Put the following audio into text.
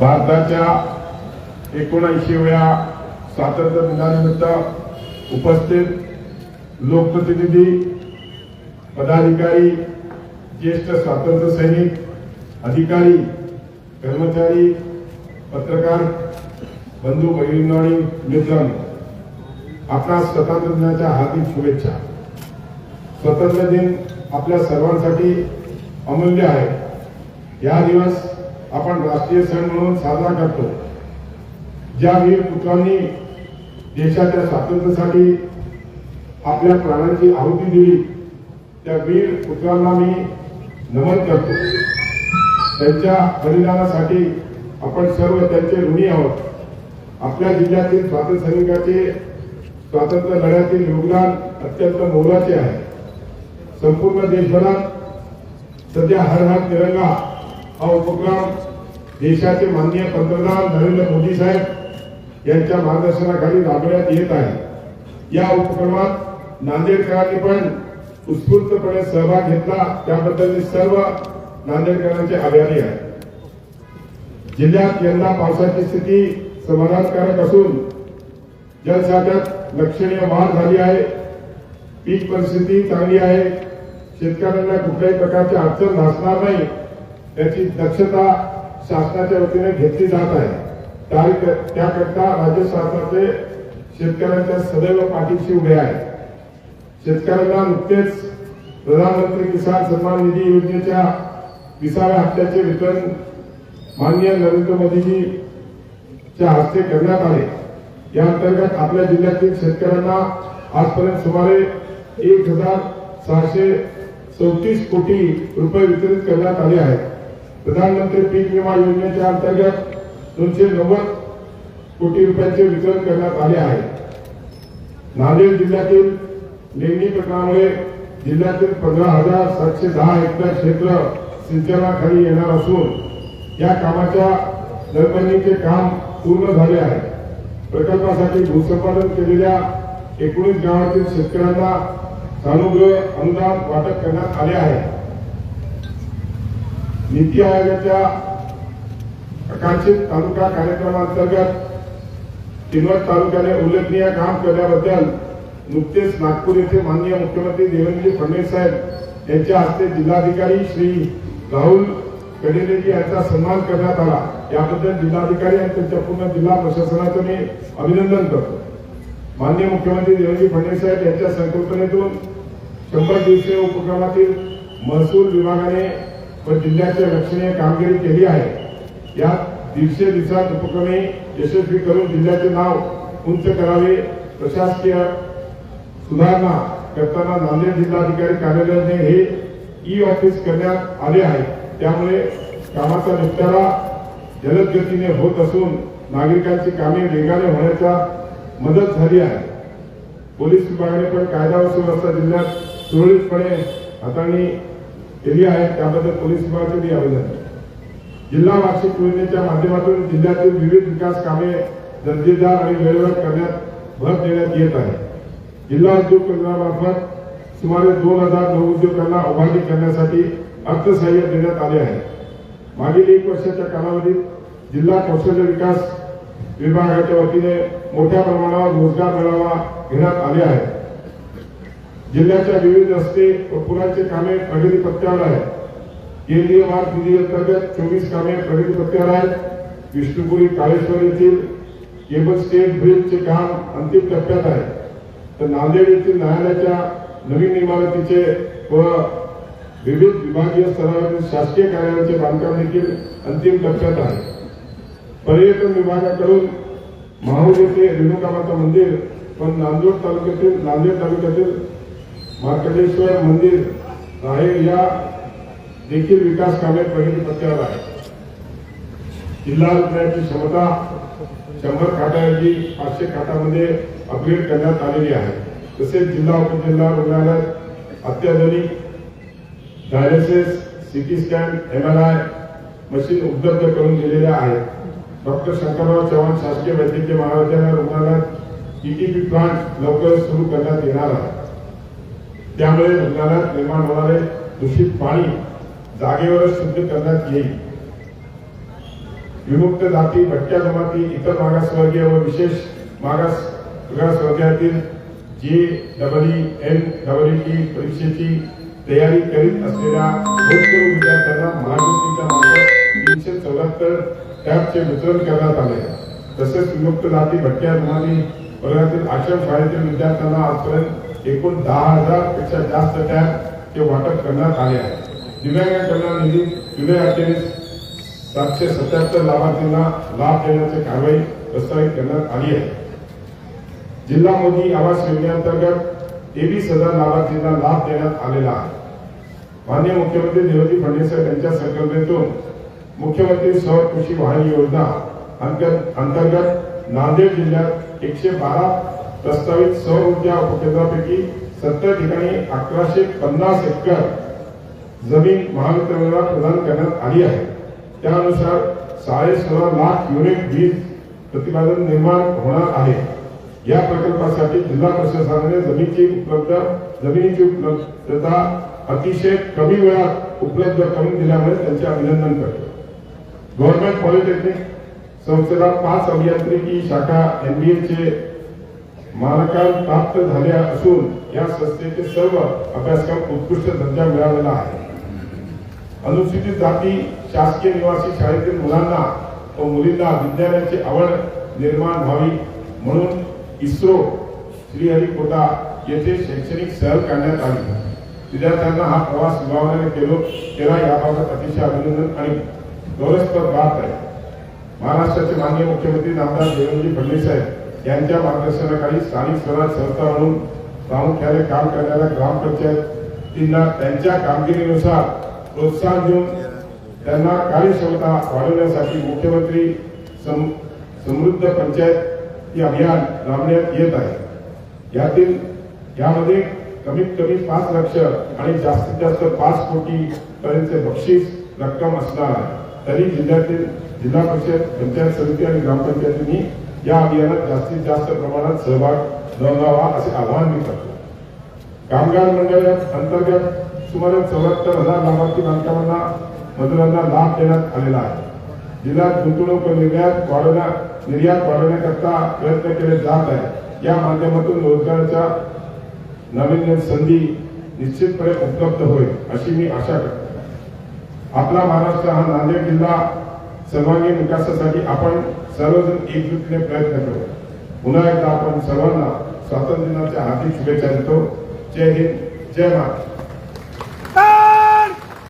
भारताच्या एकोणऐंशीव्या स्वातंत्र्य दिनानिमित्त उपस्थित लोकप्रतिनिधी पदाधिकारी ज्येष्ठ स्वातंत्र्य सैनिक अधिकारी कर्मचारी पत्रकार बंधू भगिनींनो आणि मित्रांनो आपणा स्वतंत्र दिनाच्या हार्दिक शुभेच्छा. स्वतंत्र दिन आपल्या सर्वांसाठी अमूल्य आहे. या दिवस आपण राष्ट्रीय सण म्हणून साजरा करतो. ज्या वीर पुत्रांनी देशाच्या स्वातंत्र्यासाठी आपल्या प्राणांची आहुती दिली त्या वीर पुत्रांना मी नमन करतो. त्यांच्या बलिदानासाठी आपण सर्व त्यांचे ऋणी आहोत. आपल्या जिल्ह्यातील स्वातंत्र्य सैनिकाचे स्वातंत्र्य लढ्यातील योगदान अत्यंत मोलाचे आहे. संपूर्ण देशभरात सध्या हर हर तिरंगा हा उपक्रम देशाचे माननीय पंतप्रधान नरेंद्र मोदी साहेब यांच्या मार्गदर्शनाखाली राबवण्यात येत आहे. या उपक्रमात नांदेडकरांनी पण उत्स्फूर्तपणे सहभाग घेतला. त्याबद्दल मी सर्व नांदेडकरांचे आभारी आहे. जिल्ह्यात यंदा पावसाची स्थिती समाधानकारक असून जलसाठ्यात लक्षणीय वाढ झाली आहे. पीक परिस्थिती चांगली आहे. शेतकऱ्यांना कुठल्याही प्रकारची अडचण भासणार नाही याची दक्षता शासनाच्या वतीने घेतली जात आहे. त्याकरता राज्य शासनाचे शेतकऱ्यांच्या सदैव पाठीशी उभे आहे. शेतकऱ्यांना नुकतेच प्रधानमंत्री किसान सन्मान निधी योजनेच्या विसाव्या हप्त्याचे वितरण माननीय नरेंद्र मोदीजीच्या हस्ते करण्यात आले. या अंतर्गत आपल्या जिल्ह्यातील शेतकऱ्यांना आजपर्यंत सुमारे एक हजार सहाशे चौतीस कोटी रुपये वितरित करण्यात आले आहेत. प्रधानमंत्री पीक विमा योजनेच्या अंतर्गत दोनशे नव्वद कोटी रुपयांचे वितरण करण्यात आले आहे. नांदेड जिल्ह्यातील लेणी प्रकरणामुळे जिल्ह्यातील पंधरा हजार सातशे दहा हेक्टर क्षेत्र सिंचनाखाली येणार असून या कामाच्या नरबंदीचे काम पूर्ण झाले आहे. प्रकल्पासाठी भूसंपादन केलेल्या एकोणीस गावातील शेतकऱ्यांना सानुग्रह अनुदान वाटप करण्यात आले आहे. नीती आयोगाच्या आकांक्षित तालुका कार्यक्रमांतर्गत किनवट तालुक्याने उल्लेखनीय काम केल्याबद्दल नुकतेच नागपूर येथे माननीय मुख्यमंत्री देवेंद्रजी फडणवीस साहेब यांच्या हस्ते जिल्हाधिकारी श्री राहुल कडेलेजी यांचा सन्मान करण्यात आला. याबद्दल जिल्हाधिकारी आणि त्यांच्या पूर्ण जिल्हा प्रशासनाचं मी अभिनंदन करतो. माननीय मुख्यमंत्री देवेंद्रजी फडणवीस साहेब यांच्या संकल्पनेतून शंभर दिवसीय उपक्रमातील महसूल विभागाने व जिल्ह्याच्या लक्षणीय कामगिरी केली आहे. यात दिवसे दिवसात उपक्रमे यशस्वी करून जिल्ह्याचे नाव उंच करावे. प्रशासकीय सुधारणा करताना नांदेड जिल्हाधिकारी कार्यालयाने हे ई ऑफिस करण्यात आले आहे. त्यामुळे कामाचा निपटारा जलद गतीने होत असून नागरिकांची कामे वेगाने होण्याचा मदत झाली आहे. पोलीस विभागाने पण कायदा व सुव्यवस्था जिल्ह्यात सुरळीतपणे हाताळणी केली आहे त्याबद्दल पोलीस विभागाचे आवेदन अभिनंदन. जिल्हा वार्षिक योजनेच्या माध्यमातून जिल्ह्यातील विविध विकास कामे दर्जेदार आणि वेळेवर करण्यात भर देण्यात येत आहे. जिल्हा उद्योग केंद्रामार्फत सुमारे दोन हजार नवउद्योगांना उभारणी करण्यासाठी अर्थसहाय्य देण्यात आले आहे. मागील एक वर्षाच्या कालावधीत जिल्हा कौशल्य विकास विभागाच्या वतीने मोठ्या प्रमाणावर रोजगार मेळावा घेण्यात आले आहे जिल्ह्याच्या विविध रस्ते व पुलांचे कामे प्रगती पत्त्यावर आहेत. केंद्रीय मार्ग निधी अंतर्गत चोवीस कामे प्रगती पत्त्यावर आहेत. विष्णुपुरी काळेश्वर येथील केबल स्टेट ब्रिजचे काम अंतिम टप्प्यात आहे. तर नांदेड येथील न्यायालयाच्या नवीन इमारतीचे व विविध विभागीय स्तरावरील शासकीय कार्यालयाचे बांधकाम देखील अंतिम टप्प्यात आहे. पर्यटन विभागाकडून माहूर येथे रेणुकामाचं मंदिर पण नांदेड तालुक्यातील नांदेड तालुक्यातील मार्कंडेश्वर मंदिर राहेर या देखील विकास कामे प्रगती पथकावर आहे. जिल्हा रुग्णालयाची क्षमता शंभर खाटाऐवजी पाचशे खाटामध्ये अपग्रेड करण्यात आलेली आहे. तसेच जिल्हा उपजिल्हा रुग्णालयात अत्याधुनिक dialysis CT scan MRI machine उपलब्ध करून दिलेल्या आहेत. डॉक्टर शंकरराव चव्हाण शासकीय वैद्यकीय महाविद्यालय रुग्णालयात ईटीपी प्लांट लवकर सुरू करण्यात येणार आहे. त्यामुळे रुग्णालयात निर्माण होणारे दूषित पाणी जागेवरच शुद्ध करण्यात येईल. विमुक्त जाती भटक्या जमाती इतर मागासवर्गीय व विशेष मागास मागासवर्गीयातील J double E N double E T परीक्षेची तयारी करीत असलेल्या भूतपूर्व विद्यार्थ्यांना महायुतीच्या मार्फत तीनशे चौऱ्याहत्तर टॅबचे वितरण करण्यात आले. तसेच विमुक्त जाती भटक्या जमाती वर्गातील आश्रम शाळेतील विद्यार्थ्यांना आजपर्यंत एकूण दहा हजारपेक्षा जास्त टॅब ते वाटप करण्यात आले आहे. दिव्यांग निधी जुलै अठ्ठावीस सातशे सत्याहत्तर लाभार्थींना लाभ देण्याची कारवाई प्रस्तावित करण्यात आली आहे. जिल्हा मोदी आवास योजनेअंतर्गत तेवीस हजार लाभार्थींना लाभ देण्यात आलेला आहे. माननीय मुख्यमंत्री देवेंद्र फडणवीस यांच्या संकल्पनेतून मुख्यमंत्री सौर कृषी वाहन योजना अंतर्गत अंतर्गत नांदेड जिल्ह्यात एकशे बारा प्रस्तावित सौर ऊर्जा उपकेंद्रापैकी सत्तर ठिकाणी अकराशे पन्नास एकर जमीन महावितरणला प्रदान करण्यात आली आहे. त्यानुसार साडे सोळा लाख युनिट वीज प्रतिपादन निर्माण होणार आहे. या प्रकल्पासाठी जिल्हा प्रशासनाने जमिनीची उपलब्ध जमिनीची उपलब्धता अतिशय कमी वेळात उपलब्ध करून दिल्यामुळे त्यांचे अभिनंदन करतो. गव्हर्नमेंट पॉलिटेक्निक संस्थेला पाच अभियांत्रिकी शाखा एनबीएचे मानकांन प्राप्त झाले असून या संस्थेचे सर्व अभ्यासक्रम उत्कृष्ट दर्जा मिळालेला आहे. अनुसूचित जाती शासकीय निवासी शाळेतील मुलांना व मुलींना विज्ञानाची आवड निर्माण व्हावी म्हणून इस्रो श्रीहरिकोटा येथे शैक्षणिक सहल काढण्यात आली. विद्यार्थ्यांना हा प्रवास विभावनाने केलो केला याबाबत अतिशय अभिनंदन आणि गौरवस्पद बाब आहे. महाराष्ट्राचे माननीय मुख्यमंत्री नामदार देवेंद्र फडणवीस साहेब यांच्या मार्गदर्शनाखाली स्थानिक स्वराज संस्था म्हणून प्रामुख्याने काम करणाऱ्या ग्रामपंचायतींना त्यांच्या कामगिरीनुसार प्रोत्साहन देऊन त्यांना कार्यक्षमता वाढवण्यासाठी मुख्यमंत्री सम- समृद्ध पंचायत हे अभियान राबवण्यात येत आहे. यातील यामध्ये कमीत कमी पाच लक्ष आणि जास्तीत जास्त पाच कोटी पर्यंतचे बक्षीस रक्कम असणार आहे. तरी जिल्ह्यातील जिल्हा परिषद पंचायत समिती आणि ग्रामपंचायतींनी या अभियानात जास्तीत जास्त प्रमाणात सहभाग नोंदवावा असे आवाहन मी करतो. कामगार मंडळ अंतर्गत सुमारे चौऱ्याहत्तर हजार लाभार्थी बांधकामांना मजुरांना लाभ देण्यात आलेला आहे. जिल्ह्यात गुंतवणूक निर्यात वाढवण्या निर्यात वाढवण्याकरता प्रयत्न केले जात आहे या माध्यमातून रोजगाराच्या नवीन संधी निश्चितपणे उपलब्ध होईल अशी मी आशा करतो. आपला महाराष्ट्र हा नांदेड जिल्हा सर्वांगीण विकासासाठी आपण सर्वजण एकजुटीने प्रयत्न करू. पुन्हा एकदा आपण सर्वांना स्वातंत्र्य दिनाच्या हार्दिक शुभेच्छा देतो. जय हिंद जय महाराष्ट्र.